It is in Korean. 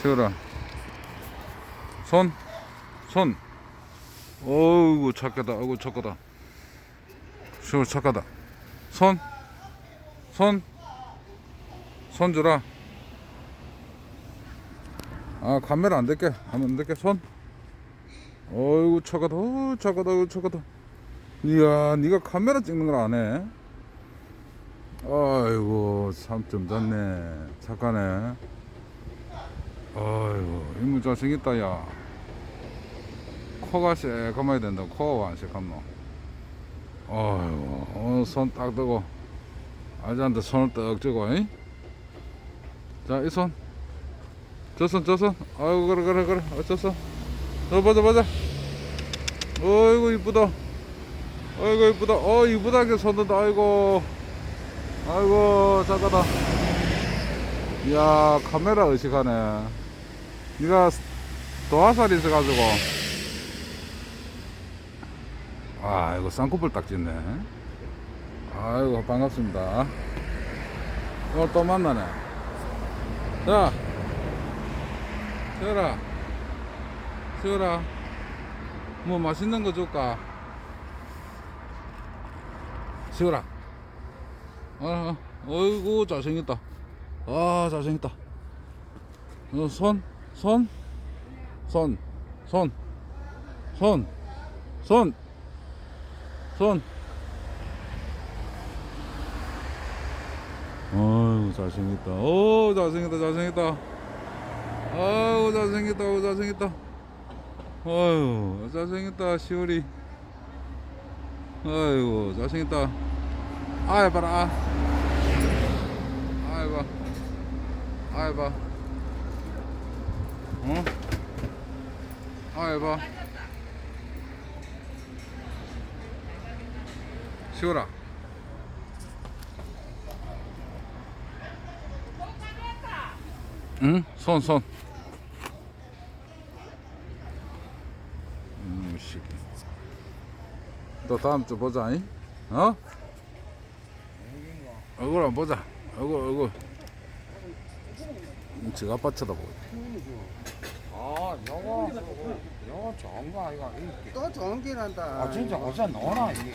시우라 손, 손. 어이구 착하다. 어이구 착하다. 시우 착하다. 손, 손, 손 주라. 아 카메라 안 될게. 하면 안 될게. 손. 어이구 착하다. 어 착하다. 어이구 착하다. 이야, 네가 카메라 찍는 걸 안 해? 아이고 참 좀 잤네. 착하네. 아이고. 이모 잘생겼다 야. 코가 새까마야 된다. 코가 안 새까노. 아이고. 어, 손딱 뜨고. 아저한테 손을 떡 쥐고 자이 손. 저 손 저손. 아이고 그래 그래 그래. 어쩌어 저 보자 보자. 어이구 이쁘다. 아이고 이쁘다. 어 이쁘다게 손든다. 아이고. 아이고 작가다. 이야 카메라 의식하네 니가 도화살이 있어가지고. 아이고 쌍꺼풀 딱 짓네. 아이고 반갑습니다. 오늘 또 만나네. 자 세열아 세열아 뭐 맛있는 거 줄까? 어, 어, 어이구 잘생겼다. 아 잘생겼다. 어, 손, 손, 손, 손, 손, 손, 손. 어이구 잘생겼다. 오 잘생겼다 잘생겼다. 아우 잘생겼다 오 잘생겼다. 아유 잘생겼다 시오리. 아이고 잘생겼다. 아이 봐라. 아. 아이 봐. 아이 봐. 어? 아이 봐. 시오라. 응? 손, 손. 음, 씨. 또 다음 주 보자, 잉? 어? 얼굴 한번 보자. 얼굴, 얼굴. 지가 아빠 쳐다보고. 아, 요거, 요거 좋은 거 아이가? 이게. 또 좋은 길 한다. 아, 진짜 어디서 노나, 이게.